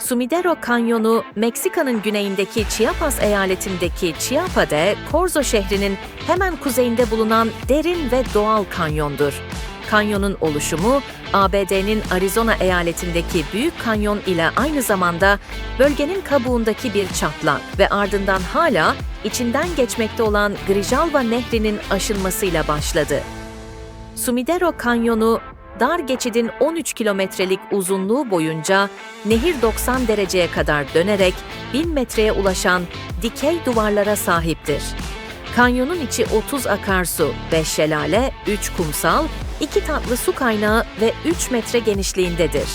Sumidero Kanyonu, Meksika'nın güneyindeki Chiapas eyaletindeki Chiapa de Corzo şehrinin hemen kuzeyinde bulunan derin ve doğal kanyondur. Kanyonun oluşumu, ABD'nin Arizona eyaletindeki Büyük Kanyon ile aynı zamanda bölgenin kabuğundaki bir çatlak ve ardından hala içinden geçmekte olan Grijalva Nehri'nin aşınmasıyla başladı. Sumidero Kanyonu, dar geçidin 13 kilometrelik uzunluğu boyunca nehir 90 dereceye kadar dönerek 1000 metreye ulaşan dikey duvarlara sahiptir. Kanyonun içi 30 akarsu, 5 şelale, 3 kumsal, 2 tatlı su kaynağı ve 3 metre genişliğindedir.